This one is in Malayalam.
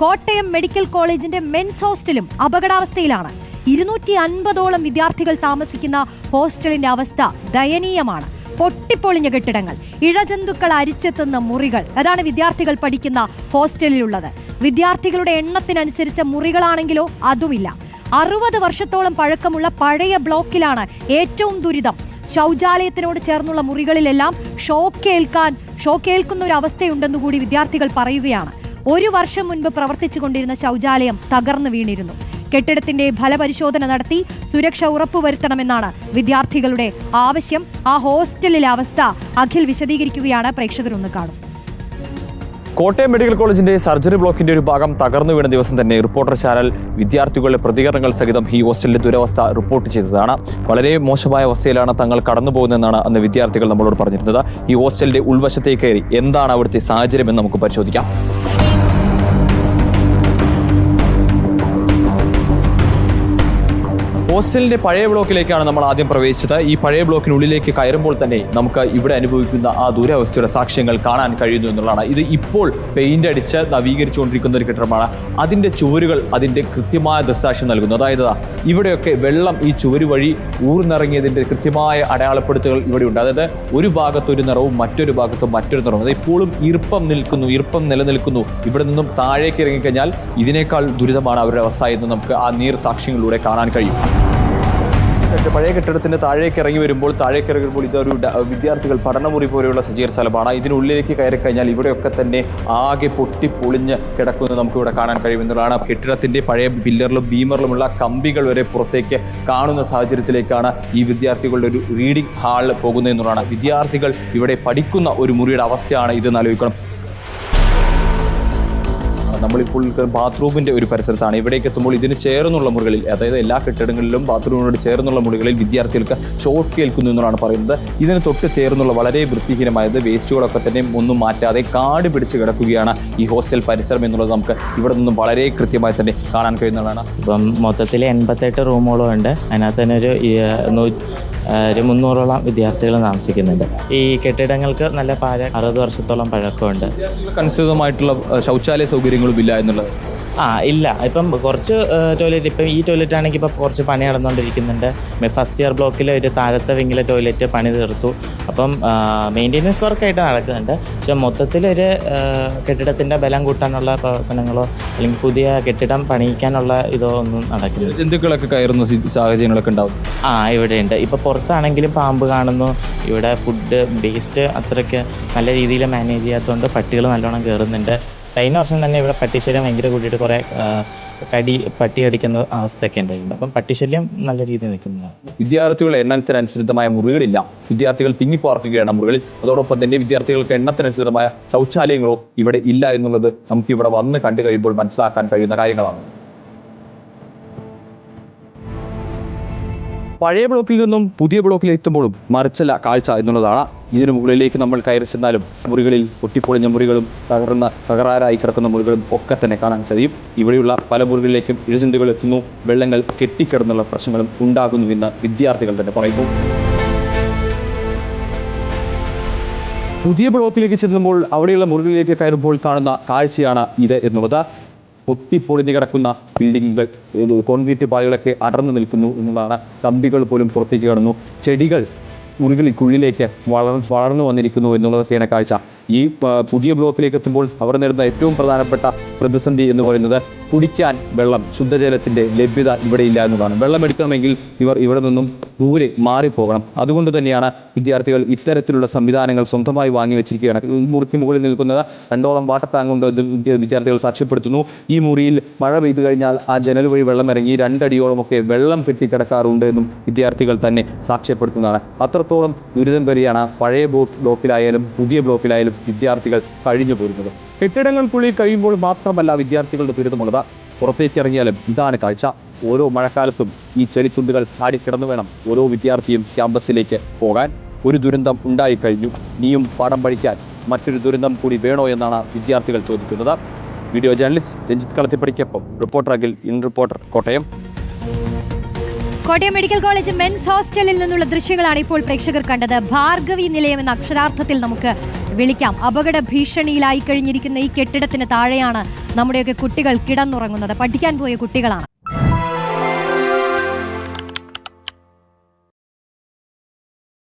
കോട്ടയം മെഡിക്കൽ കോളേജിന്റെ മെൻസ് ഹോസ്റ്റലും അപകടാവസ്ഥയിലാണ്. ഇരുന്നൂറ്റി അൻപതോളം വിദ്യാർത്ഥികൾ താമസിക്കുന്ന ഹോസ്റ്റലിന്റെ അവസ്ഥ ദയനീയമാണ്. പൊട്ടിപ്പൊളിഞ്ഞ കെട്ടിടങ്ങൾ ഇഴജന്തുക്കൾ അരിച്ചെത്തുന്ന മുറികൾ അതാണ് വിദ്യാർത്ഥികൾ പഠിക്കുന്ന ഹോസ്റ്റലിലുള്ളത്. വിദ്യാർത്ഥികളുടെ എണ്ണത്തിനനുസരിച്ച മുറികളാണെങ്കിലോ അതുമില്ല. അറുപത് വർഷത്തോളം പഴക്കമുള്ള പഴയ ബ്ലോക്കിലാണ് ഏറ്റവും ദുരിതം. ശൗചാലയത്തിനോട് ചേർന്നുള്ള മുറികളിലെല്ലാം ഷോക്കേൽക്കാൻ ഷോക്കേൽക്കുന്ന ഒരു അവസ്ഥയുണ്ടെന്നുകൂടി വിദ്യാർത്ഥികൾ പറയുകയാണ്. ഒരു വർഷം മുൻപ് പ്രവർത്തിച്ചുകൊണ്ടിരുന്ന ശൗചാലയം തകർന്നു വീണിരുന്നു. കെട്ടിടത്തിന്റെ ഫലപരിശോധന നടത്തി സുരക്ഷ ഉറപ്പുവരുത്തണമെന്നാണ് വിദ്യാർത്ഥികളുടെ ആവശ്യം. ആ ഹോസ്റ്റലിലെ അവസ്ഥ അഖിൽ വിശദീകരിക്കുകയാണ്. പ്രേക്ഷകരൊന്ന് കാണും. കോട്ടയം മെഡിക്കൽ കോളേജിന്റെ സർജറി ബ്ലോക്കിന്റെ ഒരു ഭാഗം തകർന്നു വീണ ദിവസം തന്നെ റിപ്പോർട്ടർ ചാനൽ വിദ്യാർത്ഥികളുടെ പ്രതികരണങ്ങൾ സഹിതം ഈ ഹോസ്റ്റലിന്റെ ദുരവസ്ഥ റിപ്പോർട്ട് ചെയ്തതാണ്. വളരെ മോശമായ അവസ്ഥയിലാണ് തങ്ങൾ കടന്നു പോകുന്നതെന്നാണ് അന്ന് വിദ്യാർത്ഥികൾ നമ്മളോട് പറഞ്ഞിരുന്നത്. ഈ ഹോസ്റ്റലിന്റെ ഉൾവശത്തേക്ക് എന്താണ് അവിടുത്തെ സാഹചര്യം എന്ന് നമുക്ക് പരിശോധിക്കാം. Thank you. ഹോസ്റ്റലിന്റെ പഴയ ബ്ലോക്കിലേക്കാണ് നമ്മൾ ആദ്യം പ്രവേശിച്ചത്. ഈ പഴയ ബ്ലോക്കിനുള്ളിലേക്ക് കയറുമ്പോൾ തന്നെ നമുക്ക് ഇവിടെ അനുഭവിക്കുന്ന ആ ദൂരാവസ്ഥയുടെ സാക്ഷ്യങ്ങൾ കാണാൻ കഴിയുന്നു എന്നുള്ളതാണ്. ഇത് ഇപ്പോൾ പെയിന്റ് അടിച്ച് നവീകരിച്ചുകൊണ്ടിരിക്കുന്ന ഒരു കെട്ടിടമാണ്. അതിന്റെ ചുവരുകൾ അതിന്റെ കൃത്യമായ ദൃസാക്ഷ്യം നൽകുന്നു. അതായത് ഇവിടെയൊക്കെ വെള്ളം ഈ ചുവര് വഴി ഊർന്നിറങ്ങിയതിന്റെ കൃത്യമായ അടയാളപ്പെടുത്തുകൾ ഇവിടെയുണ്ട്. അതായത് ഒരു ഭാഗത്തൊരു നിറവും മറ്റൊരു ഭാഗത്ത് മറ്റൊരു നിറവും. അത് ഇപ്പോഴും ഈർപ്പം നിൽക്കുന്നു ഈർപ്പം നിലനിൽക്കുന്നു. ഇവിടെ നിന്നും താഴേക്ക് ഇറങ്ങിക്കഴിഞ്ഞാൽ ഇതിനേക്കാൾ ദുരിതമാണ് അവരുടെ അവസ്ഥ എന്ന് നമുക്ക് ആ നീർ സാക്ഷ്യങ്ങളിലൂടെ കാണാൻ കഴിയും. പഴയ കെട്ടിടത്തിന്റെ താഴേക്ക് ഇറങ്ങി വരുമ്പോൾ താഴേക്ക് ഇറങ്ങുമ്പോൾ ഇതൊരു വിദ്യാർത്ഥികൾ പഠനമുറി പോലെയുള്ള സജീവ സ്ഥലമാണ് ഇതിനുള്ളിലേക്ക് കയറി കഴിഞ്ഞാൽ ഇവിടെയൊക്കെ തന്നെ ആകെ പൊട്ടി പൊളിഞ്ഞ് കിടക്കുന്നത് നമുക്ക് ഇവിടെ കാണാൻ കഴിയുന്നതാണ് കെട്ടിടത്തിന്റെ പഴയ പില്ലറിലും ബീമറിലുമുള്ള കമ്പികൾ വരെ പുറത്തേക്ക് കാണുന്ന സാഹചര്യത്തിലേക്കാണ് ഈ വിദ്യാർത്ഥികളുടെ ഒരു റീഡിംഗ് ഹാളിൽ പോകുന്നതെന്നുള്ളതാണ്. വിദ്യാർത്ഥികൾ ഇവിടെ പഠിക്കുന്ന ഒരു മുറിയുടെ അവസ്ഥയാണ് ഇത് ആലോചിക്കണം. നമ്മളിപ്പോൾ ബാത്റൂമിന്റെ ഒരു പരിസരത്താണ്. ഇവിടേക്ക് എത്തുമ്പോൾ ഇതിന് ചേർന്നുള്ള മുറികളിൽ അതായത് എല്ലാ കെട്ടിടങ്ങളിലും ബാത്റൂമിനോട് ചേർന്നുള്ള മുറികളിൽ വിദ്യാർത്ഥികൾക്ക് ഷോക്ക് കേൾക്കുന്നു എന്നാണ് പറയുന്നത്. ഇതിന് തൊട്ട് ചേർന്നുള്ള വളരെ വൃത്തിഹീനമായത് വേസ്റ്റുകളൊക്കെ തന്നെ ഒന്നും മാറ്റാതെ കാട് പിടിച്ച് കിടക്കുകയാണ് ഈ ഹോസ്റ്റൽ പരിസരം എന്നുള്ളത് നമുക്ക് ഇവിടെ നിന്നും വളരെ കൃത്യമായി തന്നെ കാണാൻ കഴിയുന്നതാണ്. ഇപ്പം മൊത്തത്തിൽ എൺപത്തെട്ട് റൂമുകളും ഉണ്ട് അതിനകത്ത് തന്നെ ഒരു ഒരു മുന്നൂറോളം വിദ്യാർത്ഥികൾ താമസിക്കുന്നുണ്ട്. ഈ കെട്ടിടങ്ങൾക്ക് നല്ല പഴ അറുപത് വർഷത്തോളം പഴക്കമുണ്ട്. അഹ്, ശൗചാലയ സൗകര്യങ്ങളും ഇല്ല എന്നുള്ളത്. ആ ഇല്ല. ഇപ്പം കുറച്ച് ടോയ്ലറ്റ് ഇപ്പം ഈ ടോയ്ലറ്റ് ആണെങ്കിൽ ഇപ്പം കുറച്ച് പണി നടന്നുകൊണ്ടിരിക്കുന്നുണ്ട്. ഫസ്റ്റ് ഇയർ ബ്ലോക്കിലെ ഒരു താഴത്തെ വിങ്ങിലെ ടോയ്ലറ്റ് പണി തീർത്തു. അപ്പം മെയിന്റെനൻസ് വർക്കായിട്ട് നടക്കുന്നുണ്ട്. പക്ഷെ മൊത്തത്തിലൊരു കെട്ടിടത്തിന്റെ ബലം കൂട്ടാനുള്ള പ്രവർത്തനങ്ങളോ അല്ലെങ്കിൽ പുതിയ കെട്ടിടം പണിയിക്കാനുള്ള ഇതോ ഒന്നും നടക്കില്ല ജന്തുക്കളൊക്കെ കയറുന്ന സാഹചര്യങ്ങളൊക്കെ ഉണ്ടാവും. ആ ഇവിടെ ഉണ്ട്. ഇപ്പൊ പുറത്താണെങ്കിലും പാമ്പ് കാണുന്നു. ഇവിടെ ഫുഡ് വേസ്റ്റ് അത്രയ്ക്ക് നല്ല രീതിയിൽ മാനേജ് ചെയ്യാത്തതുകൊണ്ട് പട്ടികൾ നല്ലോണം കയറുന്നുണ്ട്. കഴിഞ്ഞ വർഷം തന്നെ ഇവിടെ പട്ടിശല്യം ഭയങ്കര കൂടിയിട്ട് കുറേ കടി പട്ടി അടിക്കുന്ന അവസ്ഥയൊക്കെ ഉണ്ടായിട്ടുണ്ട്. അപ്പം പട്ടിശല്യം നല്ല രീതിയിൽ നിൽക്കുന്നതാണ്. വിദ്യാർത്ഥികളുടെ എണ്ണത്തിനനുസൃതമായ മുറികളില്ല. വിദ്യാർത്ഥികൾ തിങ്ങി തിങ്ങിപ്പാർക്കുകയാണ് മുറികളിൽ. അതോടൊപ്പം തന്നെ വിദ്യാർത്ഥികൾക്ക് എണ്ണത്തിനനുസൃതമായ ശൗചാലയങ്ങളോ ഇവിടെ ഇല്ല എന്നുള്ളത് നമുക്ക് ഇവിടെ വന്ന് കണ്ടു കഴിയുമ്പോൾ മനസ്സിലാക്കാൻ കഴിയുന്ന കാര്യങ്ങളാണ്. പഴയ ബ്ലോക്കിൽ നിന്നും പുതിയ ബ്ലോക്കിൽ എത്തുമ്പോഴും മറിച്ചല്ല കാഴ്ച എന്നുള്ളതാണ്. ഇതിനു മുകളിലേക്ക് നമ്മൾ കയറി ചെന്നാലും മുറികളിൽ പൊട്ടിപ്പൊളിഞ്ഞ മുറികളും തകർന്ന തകരാറായി കിടക്കുന്ന മുറികളും ഒക്കെ തന്നെ കാണാൻ സാധിക്കും. ഇവിടെയുള്ള പല മുറികളിലേക്കും ഇഴജന്തുകൾ എത്തുന്നു. വെള്ളങ്ങൾ കെട്ടിക്കിടന്നുള്ള പ്രശ്നങ്ങളും ഉണ്ടാകുന്നു എന്ന് വിദ്യാർത്ഥികൾ തന്നെ പറയുന്നു. പുതിയ ബ്ലോക്കിലേക്ക് ചെല്ലുമ്പോൾ അവിടെയുള്ള മുറികളിലേക്ക് കയറുമ്പോൾ കാണുന്ന കാഴ്ചയാണ് ഇത് എന്നുള്ളത്. പൊട്ടിപ്പൊളിഞ്ഞ് കിടക്കുന്ന ബിൽഡിങ്ങുകൾ കോൺക്രീറ്റ് പാലുകളൊക്കെ അടർന്നു നിൽക്കുന്നു എന്നുള്ളതാണ്. കമ്പികൾ പോലും പുറത്തേക്ക് കടന്നു. ചെടികൾ ഉരുകളിക്കുള്ളിലേക്ക് വളർ വളർന്നു വന്നിരിക്കുന്നു എന്നുള്ളതൊക്കെയാണ് കാഴ്ച. ഈ പുതിയ ബ്ലോക്കിലേക്ക് എത്തുമ്പോൾ അവർ നേരിടുന്ന ഏറ്റവും പ്രധാനപ്പെട്ട പ്രതിസന്ധി എന്ന് പറയുന്നത് കുടിക്കാൻ വെള്ളം ശുദ്ധജലത്തിന്റെ ലഭ്യത ഇവിടെ ഇല്ല എന്നതാണ് വെള്ളം എടുക്കണമെങ്കിൽ ഇവർ ഇവിടെ നിന്നും ദൂരെ മാറിപ്പോകണം. അതുകൊണ്ട് തന്നെയാണ് വിദ്യാർത്ഥികൾ ഇത്തരത്തിലുള്ള സംവിധാനങ്ങൾ സ്വന്തമായി വാങ്ങി വെച്ചിരിക്കുകയാണ്. മുറിക്ക് മുകളിൽ നിൽക്കുന്നത് രണ്ടോളം വാട്ടർ ടാങ്ക് ഉണ്ട് വിദ്യാർത്ഥികൾ സാക്ഷ്യപ്പെടുത്തുന്നു. ഈ മുറിയിൽ മഴ പെയ്തു കഴിഞ്ഞാൽ ആ ജനൽ വഴി വെള്ളം ഇറങ്ങി രണ്ടടിയോളമൊക്കെ വെള്ളം കെട്ടിക്കിടക്കാറുണ്ട് എന്നും വിദ്യാർത്ഥികൾ തന്നെ സാക്ഷ്യപ്പെടുത്തുന്നതാണ്. അത്രത്തോളം ദുരിതം വരെയാണ് പഴയ ബ്ലോക്ക് ബ്ലോക്കിലായാലും പുതിയ ബ്ലോക്കിലായാലും വിദ്യാർത്ഥികൾ കഴിഞ്ഞു പോരുന്നത്. കെട്ടിടങ്ങൾക്കുള്ളിൽ കഴിയുമ്പോൾ മാത്രമല്ല വിദ്യാർത്ഥികളുടെ ദുരിതമുള്ളത്. പുറത്തേക്ക് ഇറങ്ങിയാലും ഇതാണ് കാഴ്ച. ഓരോ മഴക്കാലത്തും ഈ ചെളിത്തുണ്ടുകൾ ചാടിക്കിടന്നു വേണം ഓരോ വിദ്യാർത്ഥിയും ക്യാമ്പസിലേക്ക് പോകാൻ. ഒരു ദുരന്തം ഉണ്ടായിക്കഴിഞ്ഞു. നീയും പാഠം പഠിക്കാൻ മറ്റൊരു ദുരന്തം കൂടി വേണോ എന്നാണ് വിദ്യാർത്ഥികൾ ചോദിക്കുന്നത്. Video journalist Ranjith കളത്തിപ്പടിക്കൊപ്പം reporter Akhil in reporter Kottayam. Kottayam medical college men's ഹോസ്റ്റലിൽ നിന്നുള്ള ദൃശ്യങ്ങളാണ് ഇപ്പോൾ പ്രേക്ഷകർ കണ്ടത്. ഭാർഗവി നിലയം എന്ന അക്ഷരാർത്ഥത്തിൽ നമുക്ക് വിളിക്കാം. അപകട ഭീഷണിയിലായി കഴിഞ്ഞിരിക്കുന്ന ഈ കെട്ടിടത്തിന് താഴെയാണ് നമ്മുടെയൊക്കെ കുട്ടികൾ കിടന്നുറങ്ങുന്നത്. പഠിക്കാൻ പോയ കുട്ടികളാണ്.